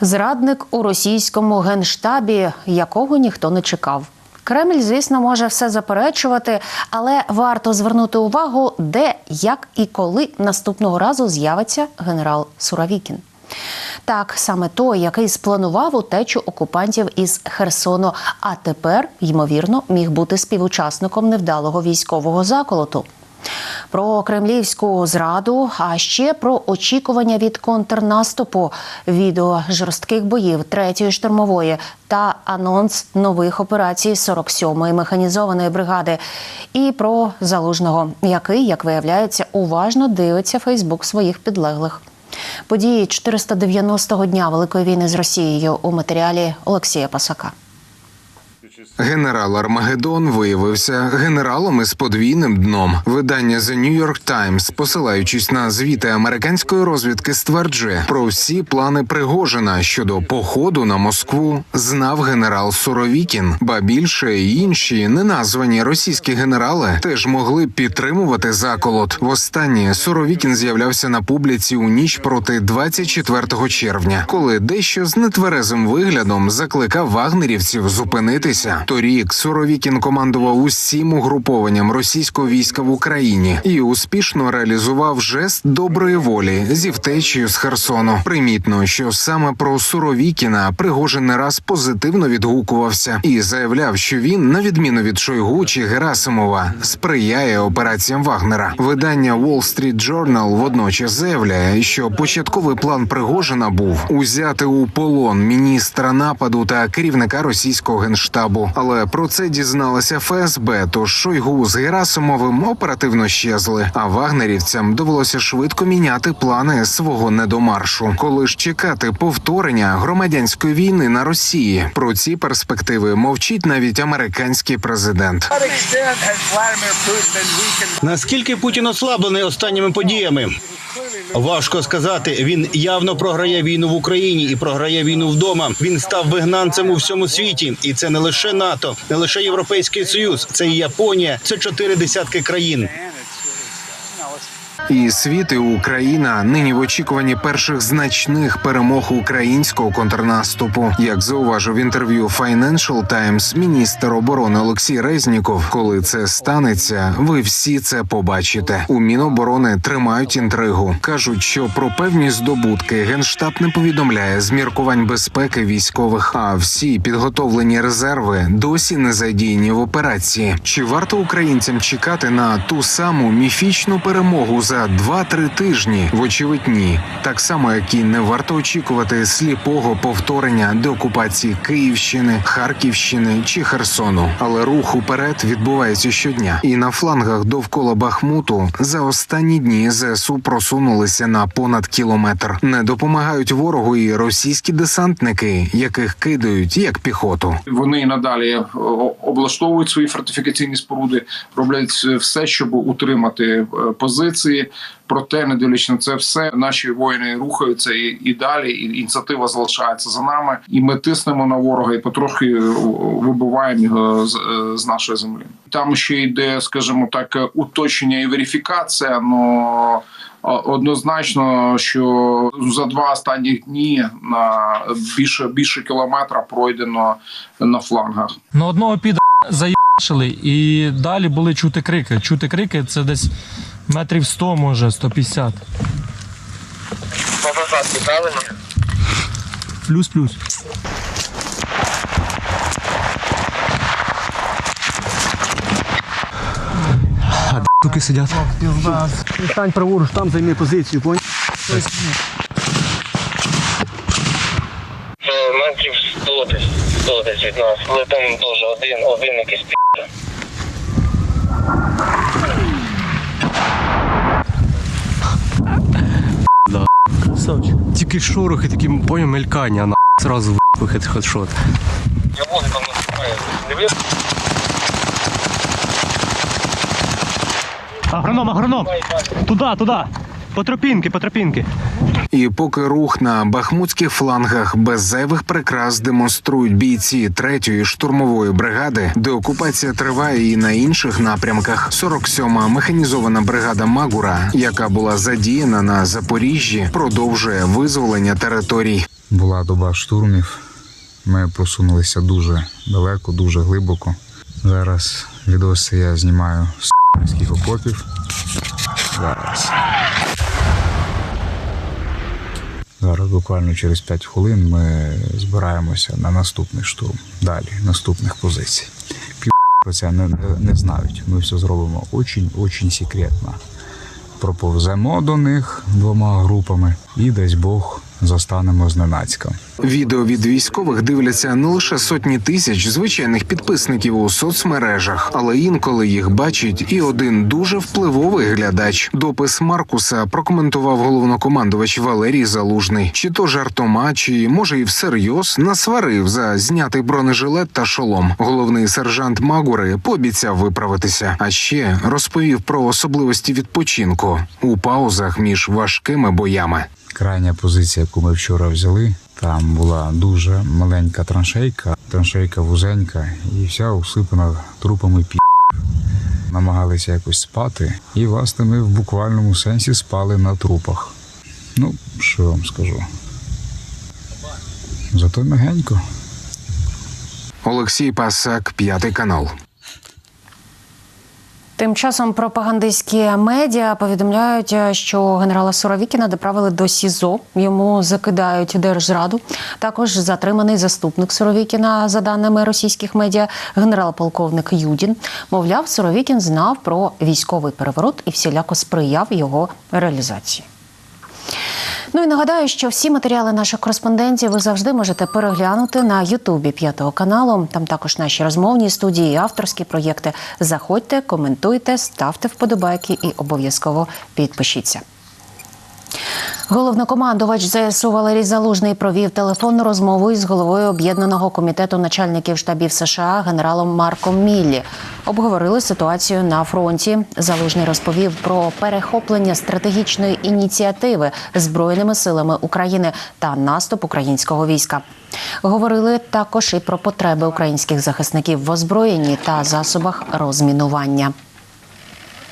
Зрадник у російському генштабі, якого ніхто не чекав. Кремль, звісно, може все заперечувати, але варто звернути увагу, де, як і коли наступного разу з'явиться генерал Суровікін. Так, саме той, який спланував утечу окупантів із Херсону, а тепер, ймовірно, міг бути співучасником невдалого військового заколоту. Про кремлівську зраду, а ще про очікування від контрнаступу, відео жорстких боїв третьої штурмової та анонс нових операцій 47-ї механізованої бригади, і про залужного, який, як виявляється, уважно дивиться Фейсбук своїх підлеглих. Події 490-го дня Великої війни з Росією у матеріалі Олексія Пасака. Генерал Армагеддон виявився генералом із подвійним дном. Видання The New York Times, посилаючись на звіти американської розвідки, стверджує про всі плани Пригожина щодо походу на Москву. Знав генерал Суровікін, ба більше інші неназвані російські генерали теж могли підтримувати заколот. Востаннє Суровікін з'являвся на публіці у ніч проти 24 червня, коли дещо з нетверезим виглядом закликав вагнерівців зупинитися. Торік Суровікін командував усім угрупованням російського війська в Україні і успішно реалізував жест доброї волі зі втечею з Херсону. Примітно, що саме про Суровікіна Пригожин не раз позитивно відгукувався і заявляв, що він, на відміну від Шойгу чи Герасимова, сприяє операціям Вагнера. Видання Wall Street Journal водночас заявляє, що початковий план Пригожина був узяти у полон міністра нападу та керівника російського генштабу. Але про це дізналася ФСБ. Тож Шойгу з Герасимовим оперативно щезли. А вагнерівцям довелося швидко міняти плани свого недомаршу. Коли ж чекати повторення громадянської війни на Росії, про ці перспективи мовчить навіть американський президент. Наскільки Путін ослаблений останніми подіями? Важко сказати. Він явно програє війну в Україні і програє війну вдома. Він став вигнанцем у всьому світі, і це не лише НАТО, не лише Європейський Союз, це і Японія, це чотири десятки країн. І світ і Україна нині в очікуванні перших значних перемог українського контрнаступу, як зауважив в інтерв'ю Financial Times міністр оборони Олексій Резніков. Коли це станеться, ви всі це побачите. У Міноборони тримають інтригу. кажуть, що про певні здобутки генштаб не повідомляє з міркувань безпеки військових. А всі підготовлені резерви досі не задіяні в операції. Чи варто українцям чекати на ту саму міфічну перемогу за 2-3 тижні? Вочевидь, ні. Так само, як і не варто очікувати сліпого повторення деокупації Київщини, Харківщини чи Херсону. Але рух уперед відбувається щодня. І на флангах довкола Бахмуту за останні дні ЗСУ просунулися на понад кілометр. Не допомагають ворогу і російські десантники, яких кидають як піхоту. Вони надалі е, облаштовують свої фортифікаційні споруди, роблять все, щоб утримати е, позиції. Проте, не дивлячись на це все, наші воїни рухаються і, і далі. І ініціатива залишається за нами. І ми тиснемо на ворога і потрохи е, вибиваємо його з, е, з нашої землі. Там ще йде, скажімо так, е, уточнення і верифікація. Но однозначно, що за два останні дні на більше більше кілометра пройдено на флангах. На одного піда заїбашили і далі були чути крики. Чути крики це десь метрів 100, може, 150. По посадці, правильно? Плюс-плюс. Туки сидять. Стань праворуч, там займи позицію, поняв? Це метрів 100 десь, 100 десь від нас. Але там теж один, один якийсь пі***. шорох і такі, поняв, мелькання, на сразу вихід хедшот. Я воздухом там Дивись, Агроном, агроном! Туди, туди! По тропінки, по тропінки. І поки рух на бахмутських флангах без зайвих прикрас демонструють бійці третьої штурмової бригади, де окупація триває і на інших напрямках. 47-ма механізована бригада Магура, яка була задіяна на Запоріжжі, продовжує визволення територій. Була доба штурмів. Ми просунулися дуже далеко, дуже глибоко. Зараз відоси я знімаю з окопів. Зараз. Зараз буквально через 5 хвилин ми збираємося на наступний штурм. Далі, наступних позицій. Пів про це не, не, не знають. Ми все зробимо очень-очень секретно. Проповземо до них двома групами і дасть Бог застанемо зненацька. Відео від військових дивляться не лише сотні тисяч звичайних підписників у соцмережах, але інколи їх бачить і один дуже впливовий глядач. Допис Маркуса прокоментував головнокомандувач Валерій Залужний. Чи то жартома, чи може і всерйоз насварив за знятий бронежилет та шолом. Головний сержант Магури пообіцяв виправитися, а ще розповів про особливості відпочинку у паузах між важкими боями. Крайня позиція, яку ми вчора взяли, там була дуже маленька траншейка, траншейка вузенька і вся усипана трупами пі. Намагалися якось спати, і власне ми в буквальному сенсі спали на трупах. Ну, що я вам скажу. Зато мягенько. Олексій Пасак, п'ятий канал. Тим часом пропагандистські медіа повідомляють, е, що генерала Суровікіна доправили до СІЗО. Йому закидають держзраду. Також затриманий заступник Суровікіна, за даними російських медіа, генерал-полковник Юдін. Мовляв, Суровікін знав про військовий переворот і всіляко сприяв його реалізації. Ну і нагадаю, що всі матеріали наших кореспондентів ви завжди можете переглянути на Ютубі п'ятого каналу. Там також наші розмовні студії, авторські проєкти. Заходьте, коментуйте, ставте вподобайки і обов'язково підпишіться. Головнокомандувач ЗСУ Валерій Залужний провів телефонну розмову із головою об'єднаного комітету начальників штабів США генералом Марком Міллі. Обговорили ситуацію на фронті. Залужний розповів про перехоплення стратегічної ініціативи збройними силами України та наступ українського війська. Говорили також і про потреби українських захисників в озброєнні та засобах розмінування.